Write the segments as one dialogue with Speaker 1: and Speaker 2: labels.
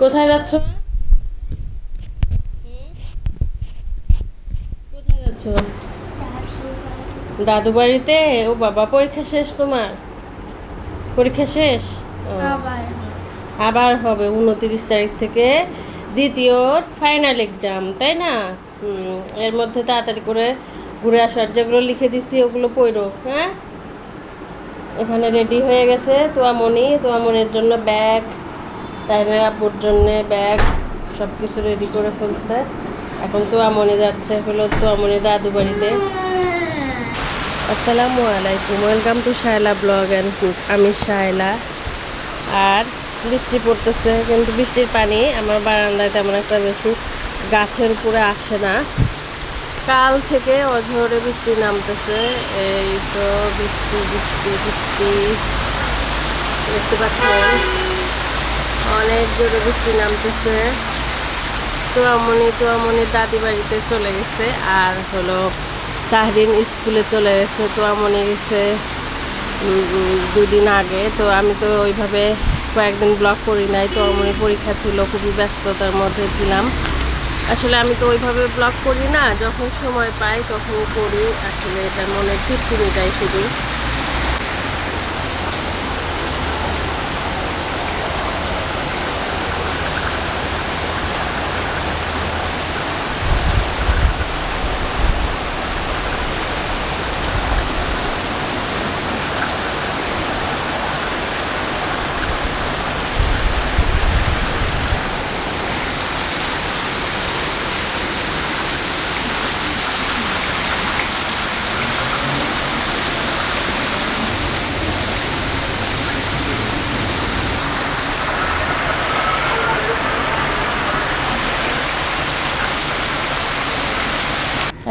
Speaker 1: কোথায় যাচ্ছ? কোথায় যাচ্ছ? দাদু বাড়িতে? ও বাবা পরীক্ষা শেষ তোমার? পরীক্ষা শেষ?
Speaker 2: আবার
Speaker 1: হবে। উনত্রিশ তারিখ থেকে দ্বিতীয় ফাইনাল এক্সাম তাই না? এর মধ্যে তাড়াতাড়ি করে ঘুরে আসার যেগুলো লিখে দিছি ওগুলো পড়ো হ্যাঁ? এখানে রেডি হয়ে গেছে তোয়ামণি তোয়ামণির জন্য ব্যাগ তাইনের আব্বুর জন্যে ব্যাগ সব কিছু রেডি করে ফেলছে। এখন তোয়ামণি যাচ্ছে, হলো তোয়ামণি দাদু বাড়িতে। আসসালামু আলাইকুম welcome to Shayla blog and cook আমি শায়লা। আর বৃষ্টি পড়তেছে, কিন্তু বৃষ্টির পানি আমার বারান্দায় তেমন একটা বেশি গাছের উপরে আসে না। কাল থেকে অঝরে বৃষ্টি নামতেছে, এই তো বৃষ্টি বৃষ্টি বৃষ্টি। দেখতে পাচ্ছেন? অনেক জোরে বৃষ্টি নামতেছে। তো আমনি তো আমনি দাদি বাড়িতে চলে গেছে আর হলো তাহরিন স্কুলে চলে গেছে। তো আমনি গেছে দুদিন আগে। তো আমি তো ওইভাবে কয়েকদিন ব্লগ করি নাই। তো আমার পরীক্ষা ছিল, খুবই ব্যস্ততার মধ্যে ছিলাম। আসলে আমি তো ওইভাবে ব্লগ করি না। যখন সময় পাই তখন করি। আসলে এটা মনে তৃপ্তি মিটাই শুধু।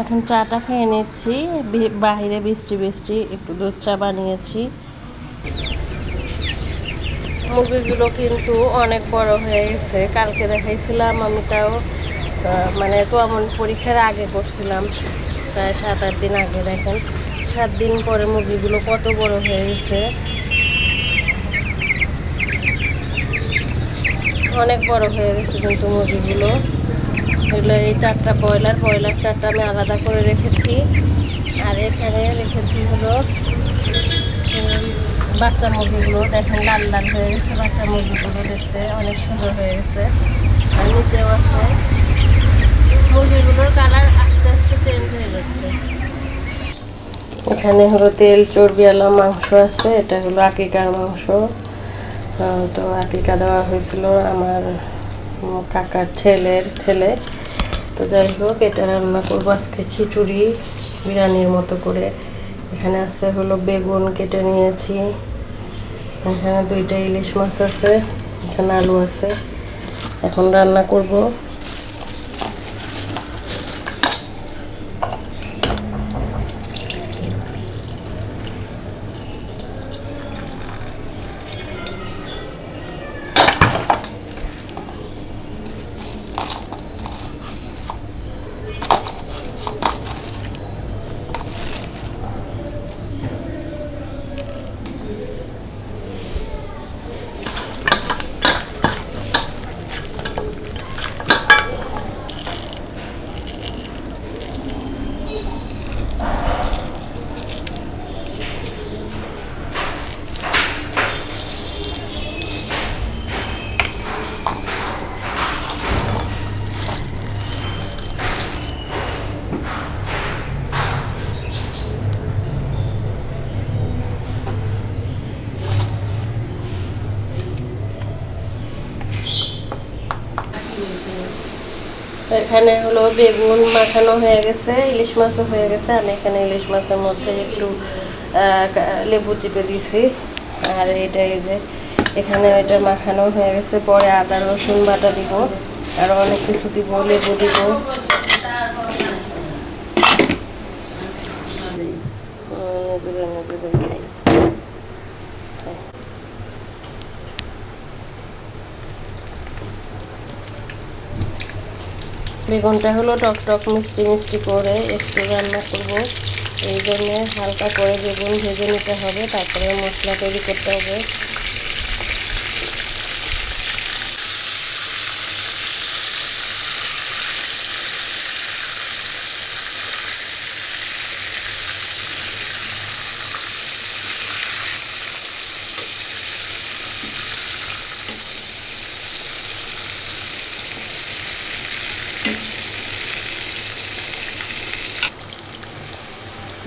Speaker 1: এখন চাটা খেয়ে নিচ্ছি। বাহিরে বৃষ্টি বৃষ্টি, একটু দুধ চা বানিয়েছি। মুরগিগুলো কিন্তু অনেক বড় হয়ে গেছে। কালকে দেখাইছিলাম আমি তাও মানে তো এমন পরীক্ষার আগে করছিলাম। প্রায় সাত, আট দিন আগে দেখেন। সাত দিন পরে মুরগিগুলো কত বড় হয়ে গেছে। অনেক বড় হয়ে গেছে কিন্তু মুরগিগুলো। এগুলো এই চারটা ব্রয়লার ব্রয়লার চারটা আমি আলাদা করে রেখেছি। আর এখানে রেখেছি হলো বাচ্চা মুরগিগুলো। দেখেন লাল লাল হয়ে গেছে বাচ্চা মুরগিগুলো দেখতে, অনেক সুন্দর হয়ে গেছে। আর নিচেও আছে। মুরগিগুলোর কালার আস্তে আস্তে চেঞ্জ হয়ে যাচ্ছে। এখানে হলো তেল চর্বিওয়ালা মাংস আছে। এটা হলো আকিকার মাংস। তো আকিকা দেওয়া হয়েছিল আমার কাকার ছেলের ছেলে। তো যাই হোক, এটা রান্না করব আজকে খিচুড়ি, বিরিয়ানির মতো করে। এখানে আছে হলো বেগুন কেটে নিয়েছি। এখানে দুইটা ইলিশ মাছ আছে, এখানে আলু আছে। এখন রান্না করব। এখানে হলো বেগুন মাখানো হয়ে গেছে ইলিশ মাছও হয়ে গেছে আমি এখানে ইলিশ মাছের মধ্যে একটু লেবু চিপে দিয়েছি। আর এটা এই যে এখানে এটা মাখানো হয়ে গেছে পরে আদা রসুন বাটা দিব আর অনেক কিছু দিব লেবু দিব। উম, নিজেরা বেগুনটা হলো টকটক টক মিষ্টি মিষ্টি করে একটু রান্না করব। এই জন্যে হালকা করে বেগুন ভেজে নিতে হবে তারপরে মশলা তৈরি করতে হবে।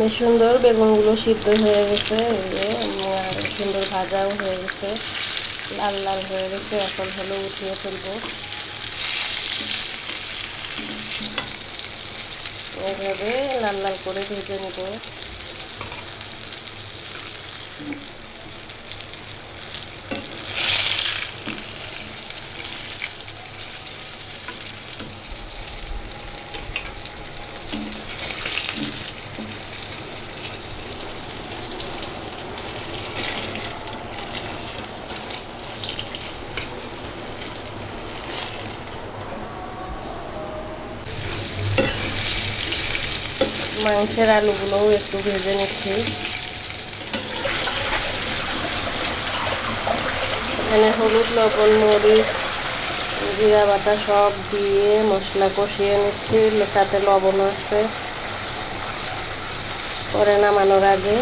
Speaker 1: বেশ সুন্দর বেগুনগুলো সিদ্ধ হয়ে গেছে আর সুন্দর ভাজাও হয়ে গেছে, লাল লাল হয়ে গেছে, এখন হলো উঠিয়ে ফেলব। এইভাবে লাল লাল করে ভেজে নেব। মাংসের আলুগুলোও একটু ভেজে নিচ্ছি। এখানে হলুদ, লবণ, মরিচ, জিরা বাটা সব দিয়ে মশলা কষিয়ে নিচ্ছি। তাতে লবণ আছে। পরে নামানোর আগে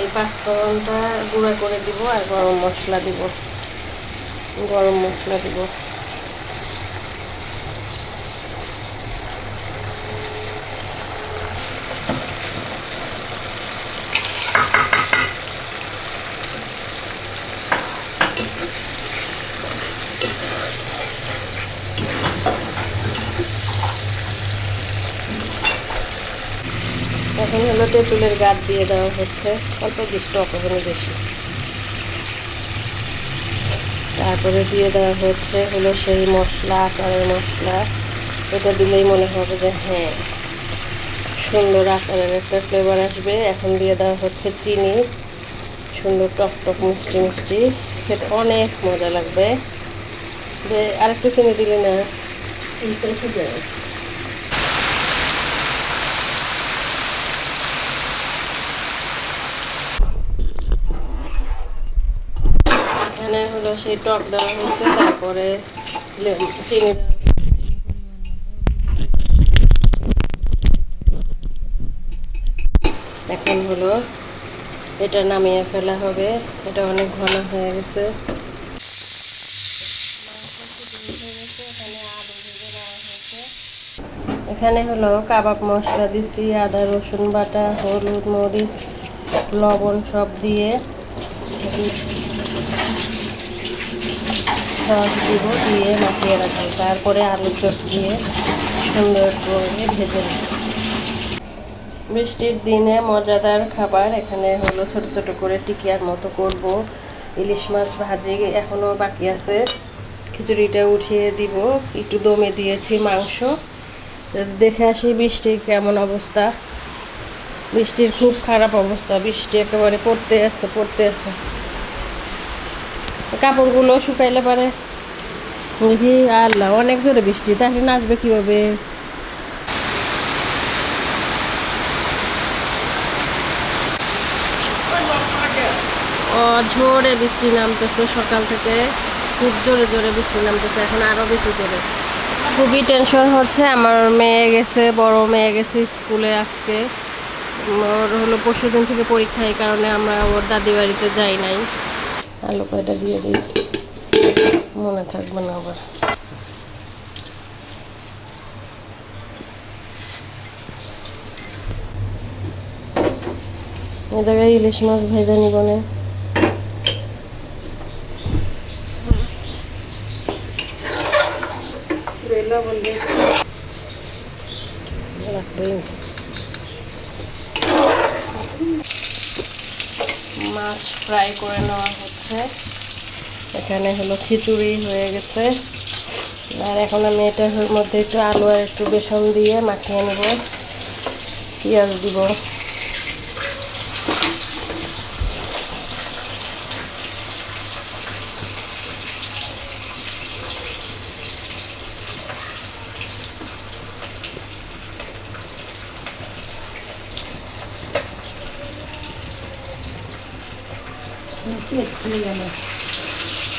Speaker 1: এই পাঁচফোড়নটা গুঁড়া করে দিব আর গরম মশলা দিব। গরম মশলা দিব। এখন হলো তেঁতুলের গাছ দিয়ে দেওয়া হচ্ছে। অল্প বৃষ্টি অকখনো বেশি। তারপরে দিয়ে দেওয়া হচ্ছে হলো সেই মশলা, আকারের মশলা। এটা দিলেই মনে হবে যে হ্যাঁ সুন্দর আকারের একটা ফ্লেভার আসবে। এখন দিয়ে দেওয়া হচ্ছে চিনি। সুন্দর টক টক, মিষ্টি মিষ্টি। খেতে অনেক মজা লাগবে। যে আরেকটু চিনি দিলে না। এখানে হলো সেই টক দেওয়া হয়েছে, তারপরে চিনি দেওয়া এখন হলো। এটা নামিয়ে ফেলা হবে। এটা অনেক ঘন হয়ে গেছে। এখানে হলো কাবাব মশলা দিছি, আদা, রসুন বাটা, হলুদ, মরিচ, লবণ সব দিয়ে সস দিব, দিয়ে মাখিয়ে রাখব। তারপরে আলু চট দিয়ে সুন্দর করে ভেজে নেব। বৃষ্টির দিনে মজাদার খাবার এখানে হলো ছোট ছোট করে টিকিয়ার মতো করব। ইলিশ মাছ ভাজি এখনও বাকি আছে। খিচুড়িটা উঠিয়ে দিব। একটু দমে দিয়েছি মাংস। দেখে আসি বৃষ্টির কেমন অবস্থা। বৃষ্টির খুব খারাপ অবস্থা। বৃষ্টি একেবারে পড়তে আছে পড়তে আছে। কাপড়গুলো শুকাইলে পারে। আল্লাহ, অনেক জোরে বৃষ্টি তাহলে নাচবে কীভাবে ও ঝোরে বৃষ্টি নামতেছে, সকাল থেকে খুব জোরে জোরে বৃষ্টি নামতেছে, এখন আরও বেশি জোরে। খুবই টেনশন হচ্ছে, আমার মেয়ে গেছে, বড় মেয়ে গেছে স্কুলে আজকে। ওর হলো পরশু দিন থেকে পরীক্ষা, এই কারণে আমরা ওর দাদি বাড়িতে যাই নাই। আলু কয়টা দিয়ে দিই, মনে থাকবে না আবার। জায়গায় ইলিশ মাছ ভেজে নিব মাছ ফ্রাই করে নেওয়া হচ্ছে। এখানে হলো খিচুড়ি হয়ে গেছে। আর এখন আমি এটার মধ্যে একটু আলু আর একটু বেসন দিয়ে মাখিয়ে নেব। পেঁয়াজ দিব।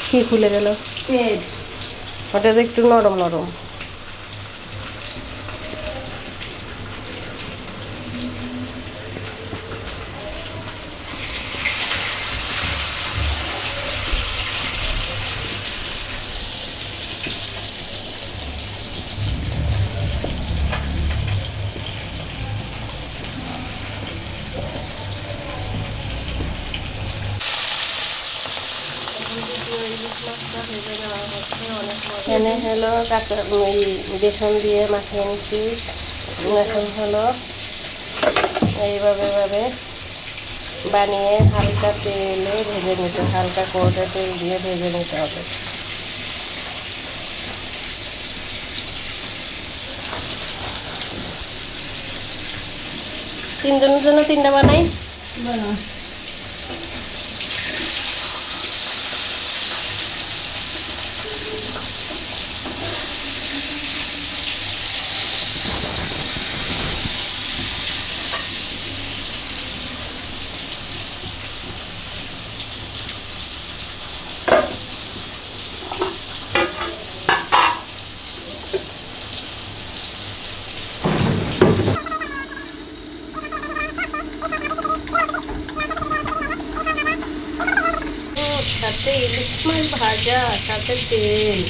Speaker 1: কি খুলে গেল? ওটা একটু নরম নরম। এখানে হলো কাঁচা ওই বেসন দিয়ে মাখিয়ে নিচ্ছি। এখন হলো এইভাবে ভাবে বানিয়ে হালকা তেলে ভেজে নিতে হালকা কোটা তেল দিয়ে ভেজে নিতে হবে। তিনজনের জন্য তিনটা বানাই? ও, সাথে ইলিশ মাছ ভাজা সাথে তেল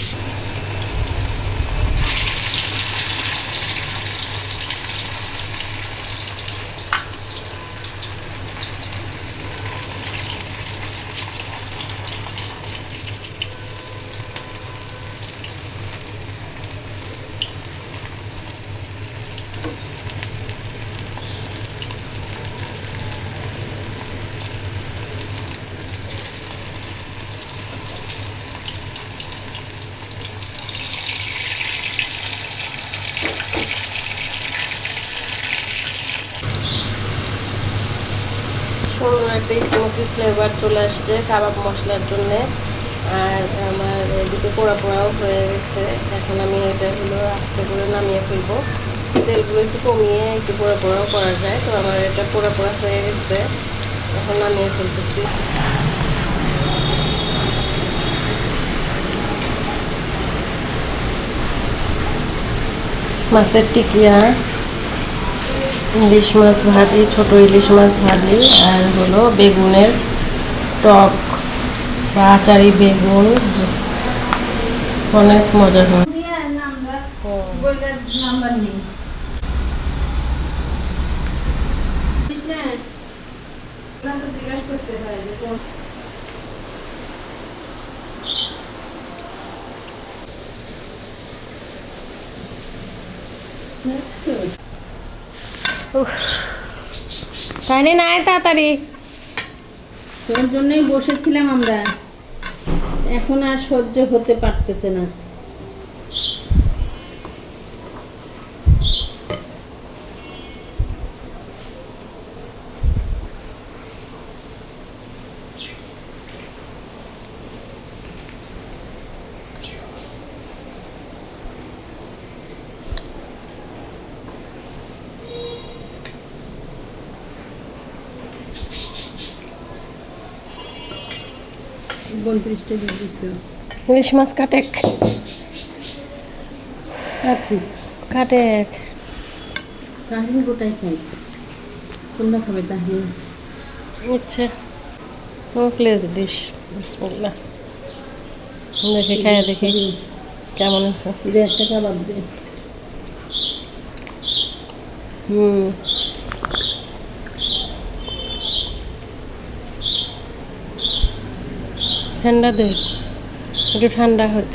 Speaker 1: সুন্দর একটা স্মোকি ফ্লেভার চলে আসছে কাবাব মশলার জন্যে। আর আমার এদিকে পোড়া পোড়াও হয়ে গেছে। এখন আমি এটা আস্তে করে নামিয়ে ফেলব। তেলগুলো একটু কমিয়ে একটু পোড়া পোড়াও করা যায়। তো আমার এটা পোড়া পোড়া হয়ে গেছে। এখন নামিয়ে ফেলতেছি। মাছের টিকিয়া ইলিশ মাছ ভাজি, ছোট ইলিশ মাছ ভাজি, আর হলো বেগুনের টক বা আচারি বেগুন। অনেক মজা হয়।
Speaker 2: নাম্বার
Speaker 1: তাই নাই তাড়াতাড়ি।
Speaker 2: তোর জন্যই বসেছিলাম আমরা। এখন আর সহ্য হতে পারতেছে না। বত্রিশটা দিয়ে দিস
Speaker 1: ইলিশ মাছ কাটেক কাটেক
Speaker 2: কাহিনী গোটাই খাই। কোনটা খাবে তাহিনী
Speaker 1: আচ্ছা প্লেস দিস। বিসমিল্লাহ। দেখি খাই দেখি। কেমন আছে?
Speaker 2: দে একটা কাবাব দে।
Speaker 1: হুম। ঠান্ডা দে একটু ঠান্ডা হোক।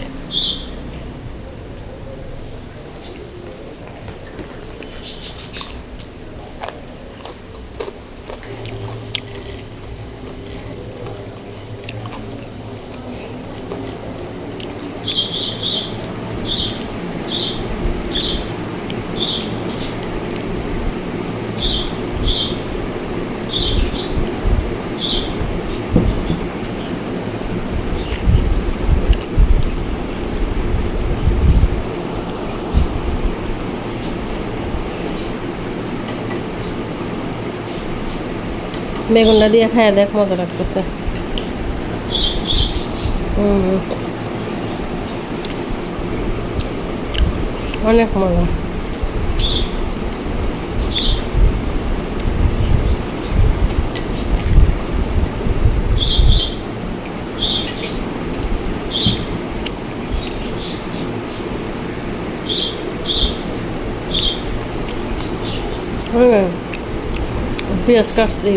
Speaker 1: বেগুনটা দিয়ে খাইয়া দেখ মজা লাগতেছে। অনেক মজা। হুম পেঁয়াজ কাটছে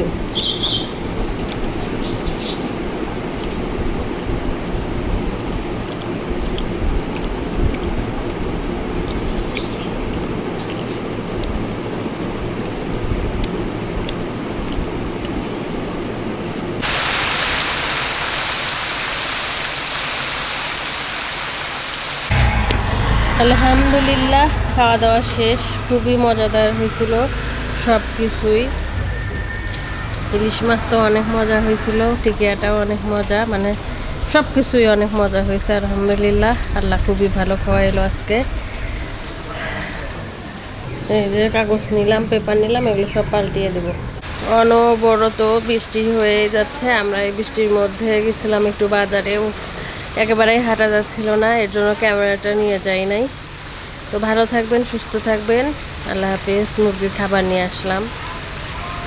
Speaker 1: আলহামদুলিল্লাহ খাওয়া দাওয়া শেষ। খুবই মজাদার হয়েছিল সব কিছুই ইলিশ মাছ তো অনেক মজা হয়েছিল টিকিয়াটাও অনেক মজা মানে সব কিছুই অনেক মজা হয়েছে আলহামদুলিল্লাহ। আল্লাহ খুবই ভালো খাওয়াইলো আজকে। এই যে কাগজ নিলাম পেপার নিলাম এগুলো সব পাল্টিয়ে দেবো। অনবরত বৃষ্টি হয়ে যাচ্ছে আমরা এই বৃষ্টির মধ্যে গেছিলাম একটু বাজারে উফ, একেবারেই হাঁটা যাচ্ছিল না এর জন্য ক্যামেরাটা নিয়ে যাই নাই। তো ভালো থাকবেন সুস্থ থাকবেন। আল্লাহ হাফিজ মুরগির খাবার নিয়ে আসলাম।